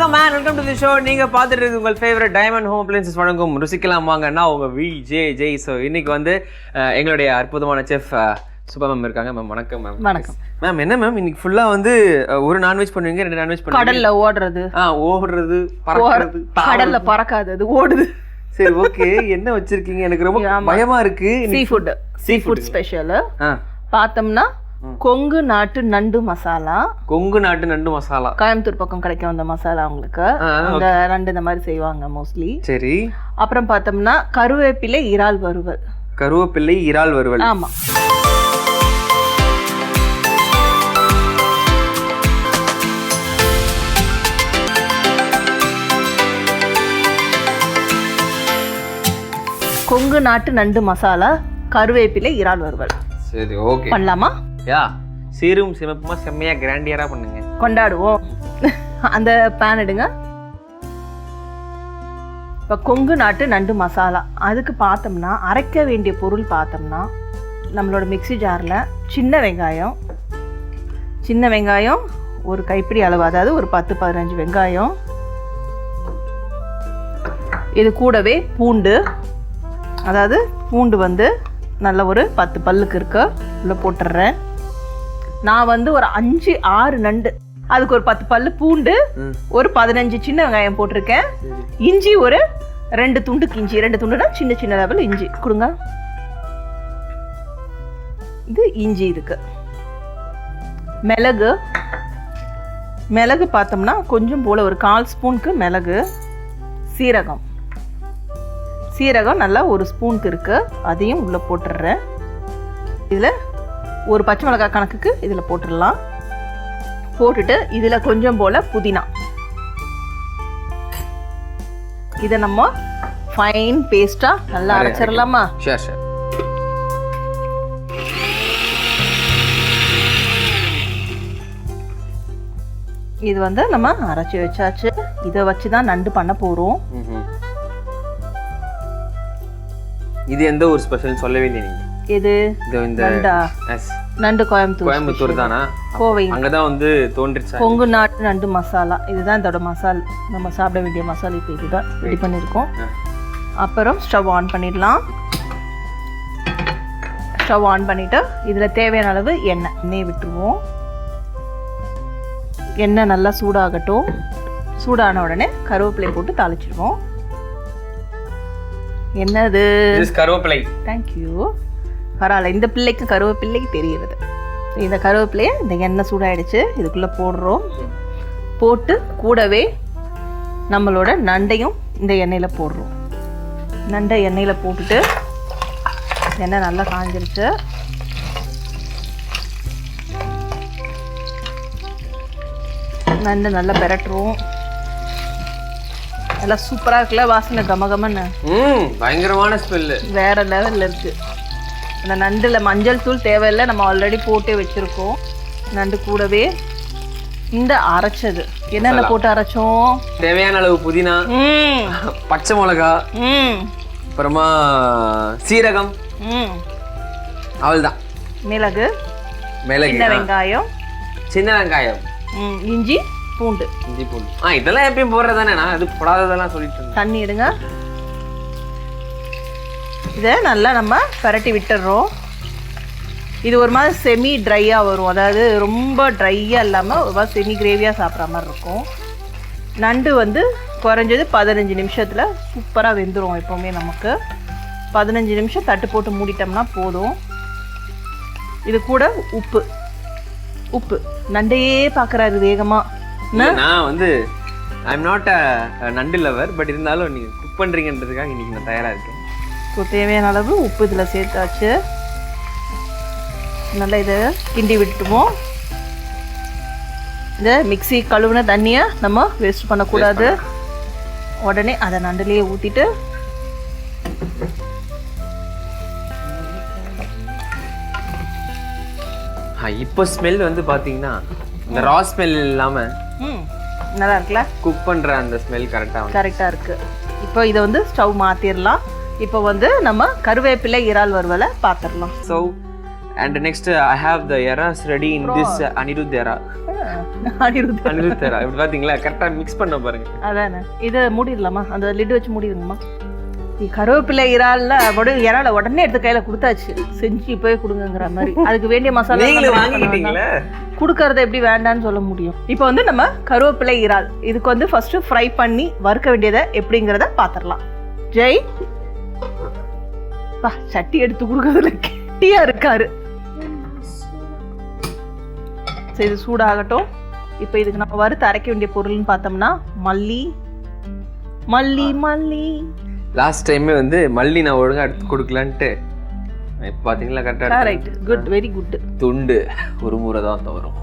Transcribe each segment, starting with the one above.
வணக்கம் man welcome to the show நீங்க பார்த்துட்டு இருக்கு உங்கள் ஃபேவரட் டைமண்ட் ஹோம் அப்ளைன்சஸ் வழங்கும். ருசிக்கலாம் வாங்கன்னா உங்க வி ஜே ஜெய் ஸோ இன்னைக்கு வந்து எங்களுடைய அற்புதமான செஃப் சுபா மேம் இருக்காங்க. மேம் வணக்கம் மேம் வணக்கம். மேம் என்ன மேம் இன்னைக்கு ஃபுல்லா வந்து ஒரு நான்வெஜ் பண்ணுவீங்க ரெண்டு நான்வெஜ் பண்ணுவீங்க? கடல்ல ஓடுறது. ஆ ஓடுறது பறக்கிறது கடல்ல பறக்காது அது ஓடுது. சரி ஓகே என்ன வச்சிருக்கீங்க? எனக்கு ரொம்ப. பயமா இருக்கு. Sea food sea food special பார்த்தோம்னா கொங்கு நாட்டு நண்டு மசாலா. கொங்கு நாட்டு நண்டு மசாலா. கோயம்புத்தூர் பக்கம் கிடைக்கும் அந்த மசாலா உங்களுக்கு. அந்த நண்டு இந்த மாதிரி செய்வாங்க மோஸ்ட்லி சரி. அப்புறம் பார்த்தோம்னா கருவேப்பிலை இறால் வறுவல். கருவேப்பிள்ளை இறால் வறுவல். ஆமா. கொங்கு நாட்டு நண்டு மசாலா கருவேப்பிலை இறால் வறுவல். சரி ஓகே. பண்ணலாமா? யா சீரும் சிறப்புமா செம்மையா கிராண்டியரா பண்ணுங்க. கொண்டாடுவோம். அந்த பேன் எடுங்க. இப்போ கொங்கு நாட்டு நண்டு மசாலா. அதுக்கு பார்த்தோம்னா அரைக்க வேண்டிய பொருள் பார்த்தோம்னா நம்மளோட மிக்ஸி ஜாரில் சின்ன வெங்காயம் சின்ன வெங்காயம் ஒரு கைப்பிடி அளவு அதாவது ஒரு பத்து பதினஞ்சு வெங்காயம். இது கூடவே பூண்டு அதாவது பூண்டு வந்து நல்ல ஒரு பத்து பல்லுக்கு இருக்க உள்ள போட்டுடுறேன் நான் வந்து ஒரு அஞ்சு ஆறு நண்டு. அதுக்கு ஒரு பத்து பல்லு பூண்டு. ஒரு பதினஞ்சு சின்ன வெங்காயம் போட்டிருக்கேன். இஞ்சி ஒரு ரெண்டு துண்டுக்கு இஞ்சி. ரெண்டு துண்டுனா சின்ன சின்ன லெவல் இஞ்சி. கொடுங்க. இது இஞ்சி இருக்கு மிளகு. மிளகு பார்த்தோம்னா கொஞ்சம் போல ஒரு கால் ஸ்பூனுக்கு மிளகு. சீரகம். சீரகம் நல்லா ஒரு ஸ்பூனுக்கு இருக்கு. அதையும் உள்ளே போட்டுடுறேன். இதில் ஒரு பச்சை மிளகாய் கணக்குக்கு இதில் போட்டுடலாம். போட்டுட்டு இதில் கொஞ்சம் போல் புதினா. இதை நம்ம ஃபைன் பேஸ்ட்டாக நல்லா அரைச்சிடலாமா? ஷேர் ஷேர் இது வந்து நம்ம அரைச்சி வச்சாச்சு. இதை வச்சு தான் நண்டு பண்ண போகிறோம் இது எந்த ஒரு ஸ்பெஷல் சொல்லவே இல்லை நீங்க. இது இது இந்த நண்டா. கோயம்புத்தூர் கோயம்புத்தூர் தானா? கோவை. அங்கதான் வந்து தோன்றிச்சா கொங்கு நாட்டு நண்டு மசாலா. இதுதான் இதோட மசால். நம்ம சாப்பிட வேண்டிய மசாலா இப்போ இதுதான். ரெடி பண்ணியிருக்கோம். அப்புறம் ஸ்டவ் ஆன் பண்ணிடலாம். ஸ்டவ் ஆன் பண்ணிவிட்டு இதில் தேவையான அளவு எண்ணெய். எண்ணெய் விட்டுருவோம். எண்ணெய் நல்லா சூடாகட்டும். சூடான உடனே கருவேப்பிலை போட்டு தாளிச்சிடுவோம் என்னது? கருவேப்பிலை. தேங்க்யூ பரவாயில்ல இந்த பிள்ளைக்கு கருவேப்பிள்ளைக்கு தெரியுறது. இந்த கருவேப்பிலையை இந்த எண்ணெய் சூடாயிடுச்சு இதுக்குள்ளே போடுறோம். போட்டு கூடவே நம்மளோட நண்டையும் இந்த எண்ணெயில் போடுறோம். நண்டை எண்ணெயில் போட்டுட்டு எண்ணெய் நல்லா காஞ்சிருச்சு. நண்டு நல்லா பெரட்டுருவோம் நல்லா சூப்பராக இருக்குல்ல வாசனை கமகமன்னு. ம் பயங்கரமான ஸ்மெல்லு வேற லெவல்ல இருக்கு. அந்த நண்டில் மஞ்சள் தூள் தேவையில்லை நம்ம ஆல்ரெடி போட்டே வச்சிருக்கோம். நண்டு கூடவே இந்த அரைச்சது. என்னென்ன போட்டு அரைச்சோம்? தேவையான அளவு புதினா பச்சை மிளகா அப்புறமா சீரகம் ம். அவள்தான் மிளகு மிளகு சின்ன. வெங்காயம். சின்ன வெங்காயம். இஞ்சி பூண்டு. இஞ்சி பூண்டு. ஆ இதெல்லாம் எப்பயும் போடுறதானே நான் இது போடாததெல்லாம் சொல்லிட்டு தண்ணி எடுங்க. இதை நல்லா நம்ம பரட்டி விட்டுடுறோம் இது ஒரு மாதிரி செமி ட்ரையாக வரும். அதாவது ரொம்ப ட்ரையாக இல்லாமல் ஒரு மாதிரி செமி கிரேவியாக சாப்பிட்ற மாதிரி இருக்கும். நண்டு வந்து குறைஞ்சது பதினஞ்சு நிமிஷத்தில் சூப்பராக வெந்துடும் எப்போவுமே நமக்கு. பதினஞ்சு நிமிஷம் தட்டு போட்டு மூடிட்டோம்னா போதும். இது கூட உப்பு. உப்பு. நண்டையே பார்க்குறாரு வேகமாக நான் வந்து ஐ எம் நாட் அ நண்டு லவர் பட் இருந்தாலும் நீங்க குக் பண்றீங்கன்றதுக்காக இன்னைக்கு நான் தயாரா இருக்கேன். ஸோ தேவையான அளவு உப்பு இதில் சேர்த்தாச்சு. நல்லா இதை கிண்டி விட்டுருவோம் இந்த மிக்ஸி கழுவுன தண்ணியை நம்ம வேஸ்ட் பண்ணக்கூடாது. உடனே அதை நண்டுலேயே ஊற்றிட்டு இப்போ ஸ்மெல் வந்து பாத்தீங்கன்னா இந்த ரா ஸ்மெல் இல்லாம நல்லா இருக்குல்ல? குக் பண்ற அந்த ஸ்மெல் கரெக்டா வந்து கரெக்டாக இருக்குது இப்போ இதை வந்து ஸ்டவ் மாற்றிடலாம் இப்போ வந்து நம்ம கருவேப்பிலை இறால் வறுவலை பார்த்துடலாம். So and next I have the eras ready in this Anirudh era Anirudh அனிருத்தரா இப்படி பாத்தீங்களா? கரெக்டா மிக்ஸ் பண்ண பாருங்க. அதானே. இதை மூடிடலாமா? அந்த லிட் வச்சு மூடிடுங்கம்மா கருவேப்பிலை இறால்ல உடனே இறால உடனே எடுத்து கையில கொடுத்தாச்சு. செஞ்சு போய் கொடுங்கங்கிற மாதிரி. அதுக்கு வேண்டிய மசாலா நீங்களும் வாங்கிக்கிட்டீங்களே? கொடுக்கறத எப்படி வேண்டான்னு சொல்ல முடியும். இப்போ வந்து நம்ம கருவேப்பிலை இறால். இதுக்கு வந்து ஃபர்ஸ்ட் ஃப்ரை பண்ணி வறுக்க வேண்டியதை எப்படிங்கிறத பார்த்துடலாம். ஜெய். பா சட்டி எடுத்து கொடுக்கறதுல கெட்டியா இருக்காரு. சரி இது சூடாகட்டும். இப்போ இதுக்கு நம்ம வறுத்து அரைக்க வேண்டிய பொருள்னு பார்த்தோம்னா மல்லி. மல்லி மல்லி. லாஸ்ட் டைமே வந்து மல்லி நான் ஒழுங்கா எடுத்து கொடுக்கலான்ட்டு. இப்போ பாத்தீங்களா கரெக்டா ரைட் குட் வெரி குட் துண்டு. ஒரு முறை தான் தவறும்.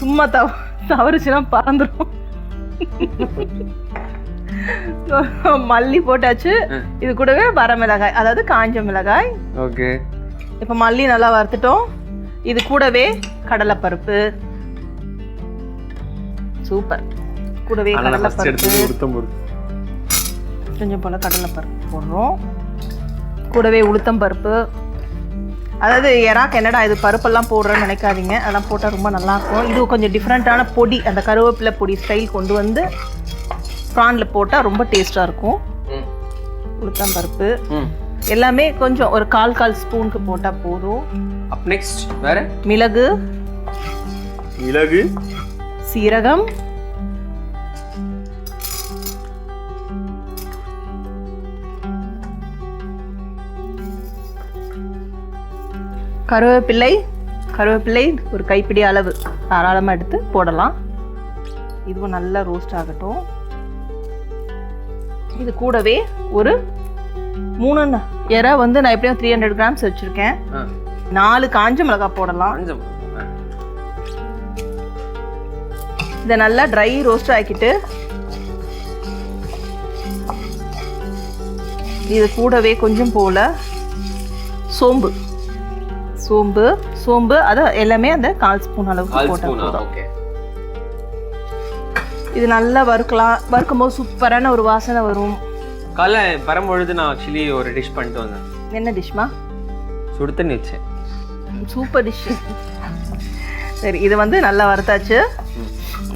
சும்மா தவ தவறுச்சுன்னா பறந்துடும் மல்லி போட்டாச்சு. இது கூடவே வர மிளகாய் அதாவது காஞ்ச மிளகாய். ஓகே. இப்போ மல்லி நல்லா வறுத்துட்டோம். இது கூடவே கடலைப்பருப்பு. சூப்பர். கூடவே கடலைப்பருப்பு. கொஞ்சம் போல் கடலைப்பருப்பு போடுறோம். கூடவே உளுத்தம் பருப்பு. அதாவது எறாக்கு என்னடா இது பருப்பெல்லாம் போடுறேன்னு நினைக்காதீங்க. அதெல்லாம் போட்டால் ரொம்ப நல்லாயிருக்கும் இது கொஞ்சம் டிஃப்ரெண்ட்டான பொடி அந்த கருவேப்பிலை பொடி ஸ்டைல் கொண்டு வந்து ப்ரானில் போட்டால் ரொம்ப டேஸ்ட்டாக இருக்கும். ம். உளுத்தம் பருப்பு ம். எல்லாமே கொஞ்சம் ஒரு கால் கால் ஸ்பூனுக்கு போட்டால் போதும். அப் நெக்ஸ்ட் வேற? மிளகு. மிளகு. சீரகம். கருவேப்பிள்ளை. கருவேப்பிள்ளை ஒரு கைப்பிடி அளவு தாராளமாக எடுத்து போடலாம். இதுவும் நல்லா ரோஸ்ட் ஆகட்டும். இது கூடவே ஒரு மூணு எறா வந்து நான் எப்படியும் த்ரீ ஹண்ட்ரட் கிராம்ஸ் வச்சுருக்கேன். நாலு காஞ்ச மிளகாய் போடலாம். இதை நல்லா ட்ரை ரோஸ்ட் ஆக்கிட்டு இது கூடவே கொஞ்சம் போல சோம்பு. சோம்பு சோம்பு அது எல்லாமே அந்த கால் ஸ்பூன் அளவுக்கு போட்டால் ஸ்பூனா? போதும். ஓகே. இது நல்லா வறுக்கலாம். வறுக்கும் போது சூப்பரான ஒரு வாசனை வரும். காலைல வரும்பொழுது நான் ஆக்சுவலி ஒரு டிஷ் பண்ணிட்டு வந்தேன். என்ன டிஷ்மா சுடு தண்ணி வச்சேன். சூப்பர் டிஷ் சரி இது வந்து நல்லா வறுத்தாச்சு.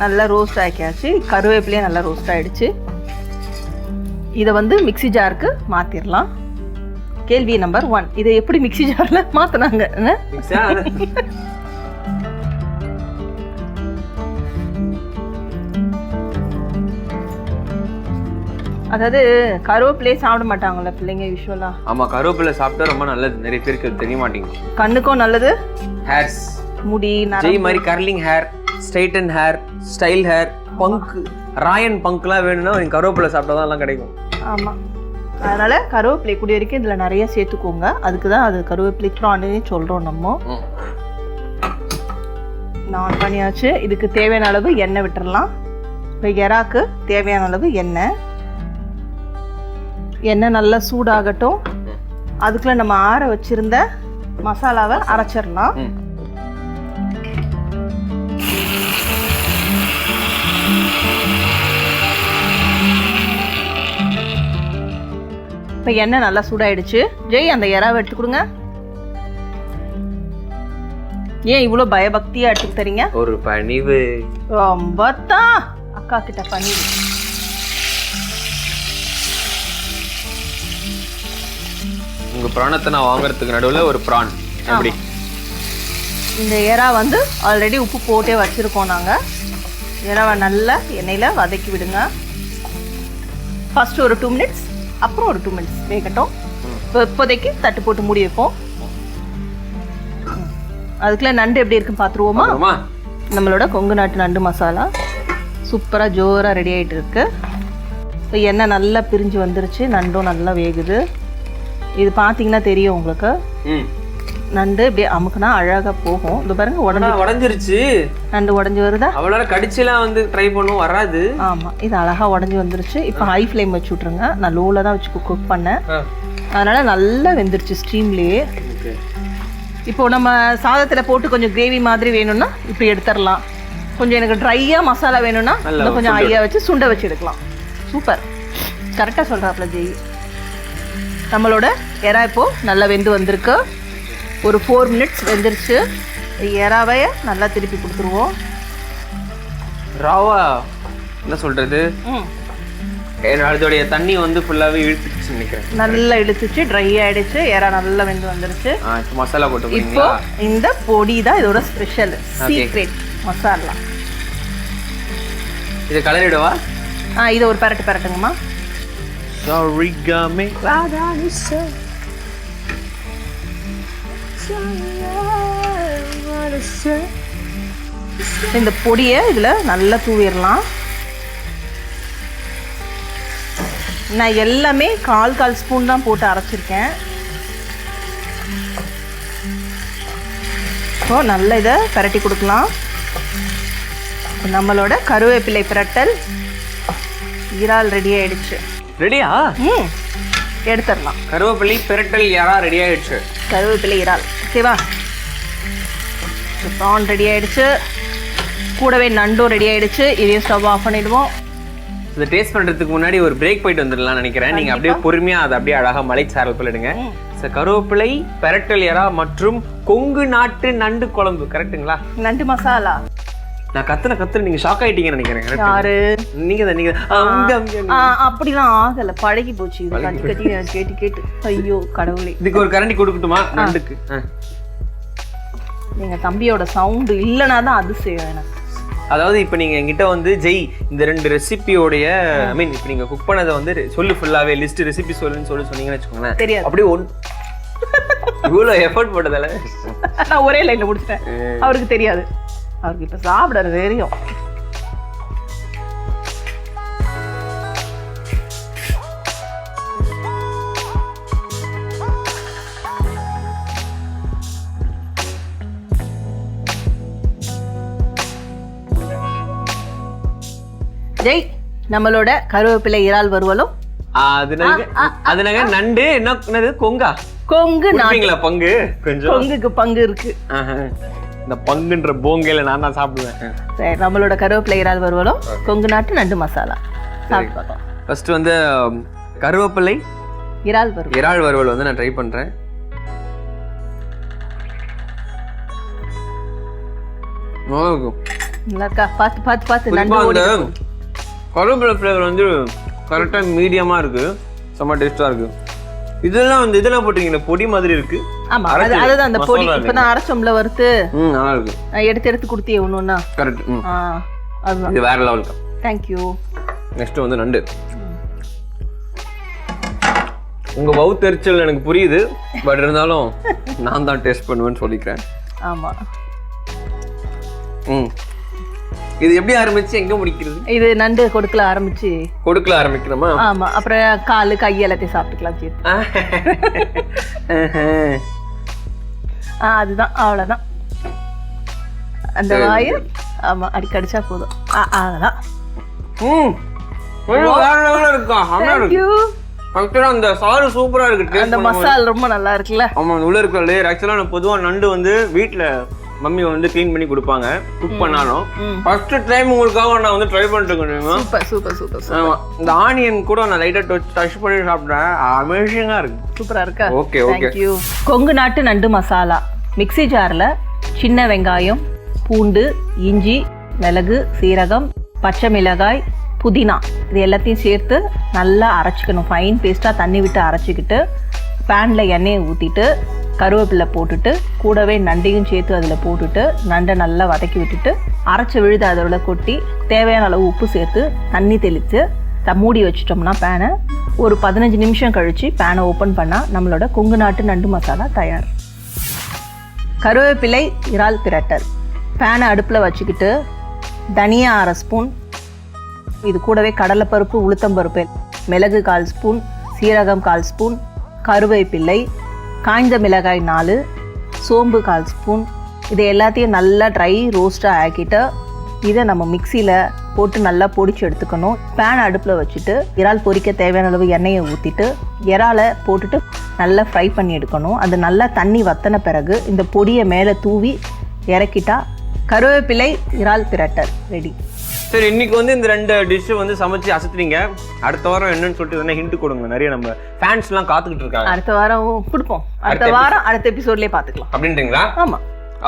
நல்லா ரோஸ்ட் ஆக்கியாச்சு. கருவேப்பிலையும் நல்லா ரோஸ்ட் ஆயிடுச்சு. இதை வந்து மிக்ஸி ஜாருக்கு மாற்றிடலாம் கேள்வி நம்பர் ஒன் இதை எப்படி மிக்ஸி ஜாரில் மாற்றினாங்க அதாவது கருவேப்பிலையே சாப்பிட மாட்டாங்கல்ல பிள்ளைங்க யூஸ்வலாக ஆமா கருவேப்பிலை சாப்பிட்டா ரொம்ப நல்லது. நிறைய பேருக்கு தெரிய மாட்டேங்குது. கண்ணுக்கும் நல்லது. ஹேர்ஸ் முடி ஜெய் மாதிரி curling hair straighten hair style hair punk Rayan பங்க்லாம் வேணும்னா நீங்க கருவேப்பிலை சாப்பிட்டா தான் எல்லாம் கிடைக்கும். ஆமாம் அதனால் கருவேப்பிலை கூடிய வரைக்கும் இதில் நிறைய சேர்த்துக்கோங்க. அதுக்கு தான் அது கருவேப்பிலை ப்ரான்னு சொல்கிறோம் நம்ம. நான் பண்ணியாச்சு இதுக்கு தேவையான அளவு எண்ணெய் விட்டுறலாம். இப்போ எறாக்கு தேவையான அளவு எண்ணெய். எண்ணெய் நல்லா சூடாகட்டும். அதுக்குள்ள நம்ம ஆற வச்சிருந்த மசாலாவை அரைச்சிடலாம். இப்போ எண்ணெய் நல்லா சூடாயிடுச்சு. ஜெய் அந்த எறாவை எடுத்து கொடுங்க. ஏன் இவ்வளோ பயபக்தியாக எடுத்து தரீங்க ஒரு பணிவு. ரொம்ப தான். அக்கா கிட்ட பண்ணி உங்க பிராணத்தை நான் வாங்குறதுக்கு நடுவுல ஒரு பிரான். எப்படி? இந்த எறா வந்து ஆல்ரெடி உப்பு போட்டே வச்சுருக்கோம் நாங்கள் எறாவை நல்லா எண்ணெயில் வதக்கி விடுங்க. ஃபர்ஸ்ட் ஒரு டூ மினிட்ஸ் அப்புறம் ஒரு டூ மினிட்ஸ் வேகட்டும். இப்போ இப்போதைக்கு தட்டு போட்டு மூடி வைப்போம். அதுக்குள்ள நண்டு எப்படி இருக்குன்னு பார்த்துருவோமா நம்மளோட கொங்கு நாட்டு நண்டு மசாலா. சூப்பராக ஜோராக ரெடி ஆகிட்டு இருக்கு. இப்போ எண்ணெய் நல்லா பிரிஞ்சு வந்துருச்சு. நண்டும் நல்லா வேகுது. இது பார்த்தீங்கன்னா தெரியும் உங்களுக்கு. நண்டு இப்படியே அமுக்குனா அழகாக போகும். இது பாருங்க உடனே உடஞ்சிருச்சு. நண்டு உடஞ்சி வருதா? அவளால கடிச்சுலாம் வந்து ட்ரை பண்ணும் வராது. ஆமாம் இது அழகாக உடஞ்சி வந்துருச்சு. இப்போ ஹை ஃப்ளேம் வச்சு விட்ருங்க நான் லோவில் தான் வச்சு குக் பண்ணேன். அதனால் நல்லா வெந்துருச்சு ஸ்டீம்லேயே. இப்போ நம்ம சாதத்தில் போட்டு கொஞ்சம் கிரேவி மாதிரி வேணும்னா இப்படி எடுத்துடலாம் கொஞ்சம் எனக்கு ட்ரையாக மசாலா வேணும்னா கொஞ்சம் ஐயா வச்சு சுண்டை வச்சு எடுக்கலாம். சூப்பர். கரெக்டாக சொல்கிறாப்புல ஜெய். நம்மளோட எறா இப்போ நல்லா வெந்து வந்திருக்கு. ஒரு ஃபோர் மினிட்ஸ் வெந்துருச்சு. எறாவை நல்லா திருப்பி கொடுத்துருவோம். ராவா என்ன ஏன்னா அதோடைய தண்ணி வந்து ஃபுல்லாவே இழுத்துச்சு நினைக்கிறேன். நல்லா இழுத்துச்சு ட்ரை ஆயிடுச்சு. எறா நல்லா வெந்து வந்துருச்சு. மசாலா போட்டு இப்போ இந்த பொடி தான் இதோட ஸ்பெஷல் சீக்ரெட் மசாலா. இது கலரிடவா ஆ இதை ஒரு பரட்டு பரட்டுங்கம்மா. Origami. இந்த பொடியை இதில் நல்லா தூவிடலாம். நான் எல்லாமே கால் கால் ஸ்பூன் தான் போட்டு அரைச்சிருக்கேன். ஸோ நல்லா இதை பிரட்டி கொடுக்கலாம். நம்மளோட கருவேப்பிலை பிரட்டல் இறால் ரெடி ஆயிடுச்சு. ரெடியா ம். எடுத்துடலாம். கருவேப்பிலை பிரட்டல் யாரா ரெடி ஆயிடுச்சு. கருவேப்பிலை இறால். ஓகேவா ப்ரான் ரெடி ஆயிடுச்சு. கூடவே நண்டும் ரெடி ஆயிடுச்சு. இதையும் ஸ்டவ் ஆஃப் பண்ணிடுவோம். இதை டேஸ்ட் பண்றதுக்கு முன்னாடி ஒரு பிரேக் போயிட்டு வந்துடலாம் நினைக்கிறேன். நீங்க அப்படியே பொறுமையா அதை அப்படியே அழகா மலைச்சாரல் சொல்லிடுங்க ம். So, கருவேப்பிலை பெரட்டல் எறா மற்றும் கொங்கு நாட்டு நண்டு குழம்பு. கரெக்ட்டுங்களா நண்டு மசாலா. நான் கத்துன கத்துன நீங்க ஷாக் ஆயிட்டீங்கன்னு நினைக்கிறேன்? யாரு? நீங்க தான் நீங்க அப்படிலாம் ஆகல. பழகி போச்சு. இது கட்டி கட்டி கேட்டு கேட்டு. ஐயோ கடவுளே. இதுக்கு ஒரு கரண்டி கொடுக்கட்டுமா? நண்டுக்கு. நீங்க தம்பியோட சவுண்டு இல்லைனா தான் அதிசயம் எனக்கு. அதாவது இப்போ நீங்க என்கிட்ட வந்து ஜெய் இந்த ரெண்டு ரெசிபியோடைய ஐ மீன் இப்போ நீங்க குக் பண்ணதை வந்து சொல்லு ஃபுல்லாவே லிஸ்ட் ரெசிபி சொல்லுன்னு சொல்லி சொன்னீங்கன்னு வச்சுக்கோங்களேன். தெரியாது. அப்படியே ஒன் இவ்வளோ எஃபர்ட் போட்டதால. நான் ஒரே லைன்ல முடிச்சிட்டேன். அவருக்கு தெரியாது. அவருக்கு இப்ப சாப்பிட தெரியும் ஜெய் நம்மளோட கருவேப்பிலை இறால் வறுவலும். அது நாங்க அது நாங்க நண்டு என்ன என்னது? கொங்கா? கொங்கு பங்கு? கொஞ்சம். கொங்குக்கு பங்கு இருக்கு. ஆஹா. இந்த பங்குன்ற போங்கையில நான் தான் சாப்பிடுவேன். சரி நம்மளோட கருவேப்பிலை இறால் வறுவலும் கொங்கு நாட்டு நண்டு மசாலா. சாப்பிட்டு ஃபர்ஸ்ட் வந்து கருவேப்பிலை இறால் வறுவல். இறால் வறுவல் வந்து நான் ட்ரை பண்றேன். நல்லா இருக்கும் நல்லா இருக்கா? பார்த்து பார்த்து பார்த்து நண்டு குறிப்பா ஓடி அந்த கருவேப்பிலை ஃப்ளேவர் வந்து கரெக்டாக மீடியமா இருக்கு. செம்ம டேஸ்டா இருக்கு. இதெல்லாம் வந்து இதெல்லாம் போட்டீங்களே பொடி மாதிரி இருக்கு. ஆமா அது அரைச்சது. அதுதான் அந்த பொடி. மசாலா இப்பதான் அரைச்சோம்ல வறுத்து? ம் நல்லா இருக்கு. நான் எடுத்து எடுத்து கொடுத்தியே ஒன்று ஒன்றா கரெக்ட் ம். ஆ அதுதான். இது வேற லெவலுக்கு தேங்க்யூ நெக்ஸ்ட் வந்து நண்டு. உங்க வவுத்தெரிச்சல் எனக்கு புரியுது பட் இருந்தாலும் நான் தான் டேஸ்ட் பண்ணுவேன்னு சொல்லிக்கிறேன். ஆமா. ம். இது எப்படி ஆரம்பிச்சு எங்க முடிக்கிறது? இது நண்டு கொடுக்கல ஆரம்பிச்சு. கொடுக்கல ஆரம்பிக்கிறோமா ஆமா அப்புறம் காலு கை எல்லாத்தையும் சாப்பிட்டுக்கலாம் சேர்த்து ஆ அதுதான் அவ்வளோதான் அந்த வாய் ஆமா அடிக்க அடிச்சா போதும். ஆ அவ்வளோதான் ம். ஐயோ, வேற லெவலில் இருக்கா? அண்ணா இருக்கு. தேங்க்யூ ஆக்சுவலாக அந்த சாறு சூப்பரா இருக்கு அந்த மசால் ரொம்ப நல்லா இருக்குல்ல? ஆமா உள்ள இருக்கிற லேயர் ஆக்சுவலாக நான் பொதுவா நண்டு வந்து வீட்ல மம்மி வந்து க்ளீன் பண்ணி கொடுப்பாங்க. குக் பண்ணாலும். ஃபர்ஸ்ட் டைம் உங்களுக்காக நான் வந்து ட்ரை பண்ணிட்டு இருக்கேன் சூப்பர் சூப்பர் சூப்பர் ஆமா. இந்த ஆனியன் கூட நான் லைட்டா டச் டச் பண்ணி சாப்பிட்டேன் அமேசிங்கா இருக்கு. சூப்பரா இருக்கா? ஓகே ஓகே கொங்கு நாட்டு நண்டு மசாலா. மிக்ஸி ஜாரில் சின்ன வெங்காயம் பூண்டு இஞ்சி மிளகு சீரகம் பச்சை மிளகாய் புதினா. இது எல்லாத்தையும் சேர்த்து நல்லா அரைச்சிக்கணும். ஃபைன் பேஸ்ட்டாக தண்ணி விட்டு அரைச்சிக்கிட்டு பேனில் எண்ணெயை ஊற்றிட்டு கருவேப்பிலை போட்டுட்டு கூடவே நண்டையும் சேர்த்து அதில் போட்டுட்டு நண்டை நல்லா வதக்கி விட்டுட்டு அரைச்ச விழுது அதோட கொட்டி தேவையான அளவு உப்பு சேர்த்து தண்ணி தெளித்து த மூடி வச்சிட்டோம்னா பேனை ஒரு பதினஞ்சு நிமிஷம் கழித்து பேனை ஓப்பன் பண்ணால் நம்மளோட கொங்கு நாட்டு நண்டு மசாலா தயார். கருவேப்பிலை இறால் பிரட்டல். பேனை அடுப்பில் வச்சுக்கிட்டு தனியா அரை ஸ்பூன் இது கூடவே கடலைப்பருப்பு உளுத்தம்பருப்பு மிளகு கால் ஸ்பூன் சீரகம் கால் ஸ்பூன் கருவேப்பிள்ளை காய்ந்த மிளகாய் நாலு சோம்பு கால் ஸ்பூன். இது எல்லாத்தையும் நல்லா ட்ரை ரோஸ்ட்டாக ஆக்கிட்டு இதை நம்ம மிக்சியில் போட்டு நல்லா பொடிச்சு எடுத்துக்கணும். பேன் அடுப்பில் வச்சுட்டு இறால் பொரிக்க தேவையான அளவு எண்ணெயை ஊற்றிட்டு இறாலை போட்டுட்டு நல்லா ஃப்ரை பண்ணி எடுக்கணும். அது நல்லா தண்ணி வத்தின பிறகு இந்த பொடியை மேலே தூவி இறக்கிட்டா கருவேப்பிலை இறால் பிரட்டல் ரெடி சரி இன்னைக்கு வந்து இந்த ரெண்டு டிஷ் வந்து சமைச்சு அசத்துறீங்க அடுத்த வாரம் என்னன்னு சொல்லிட்டு எதனா ஹிண்ட் கொடுங்க. நிறைய நம்ம ஃபேன்ஸ் எல்லாம் காத்துக்கிட்டு இருக்காங்க. அடுத்த வாரம் கொடுப்போம். அடுத்த வாரம் அடுத்த எபிசோட்லயே பார்த்துக்கலாம் அப்படின்றீங்களா? ஆமா.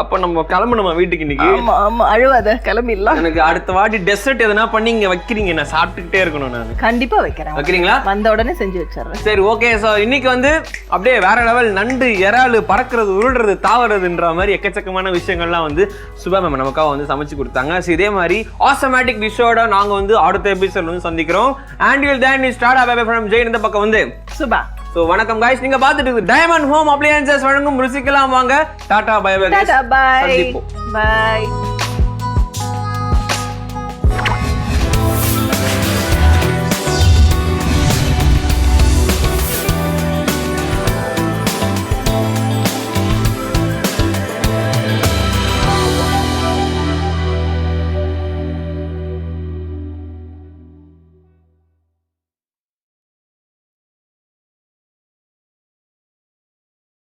அப்ப நம்ம கிளம்பணுமா வீட்டுக்கு இன்னைக்கு? ஆமா ஆமா அழுவாத கிளம்பிடலாம். எனக்கு அடுத்த வாட்டி டெசர்ட் எதனா பண்ணி இங்க வைக்கிறீங்க நான் சாப்பிட்டுக்கிட்டே இருக்கணும் நான். கண்டிப்பா வைக்கிறேன். வைக்கிறீங்களா? வந்த உடனே செஞ்சு வச்சிடுறேன். சரி ஓகே ஸோ இன்னைக்கு வந்து அப்படியே வேற லெவல் நண்டு இறாலு பறக்கிறது உருள்றது தாவறதுன்ற மாதிரி எக்கச்சக்கமான விஷயங்கள்லாம் வந்து சுபா மேம் நமக்காக வந்து சமைச்சு கொடுத்தாங்க. ஸோ இதே மாதிரி ஆசமேட்டிக் டிஷ்ஷோட நாங்க வந்து அடுத்த எபிசோட் வந்து சந்திக்கிறோம். ஆண்டியல் then start up from Jain இந்த பக்கம் வந்து. சுபா. ஸோ வணக்கம் காய்ஸ் நீங்க பார்த்துட்டு டைமண்ட் ஹோம் அப்ளையன்சஸ் வழங்கும் ருசிக்கலாம் வாங்க. Tata bye bye bye bye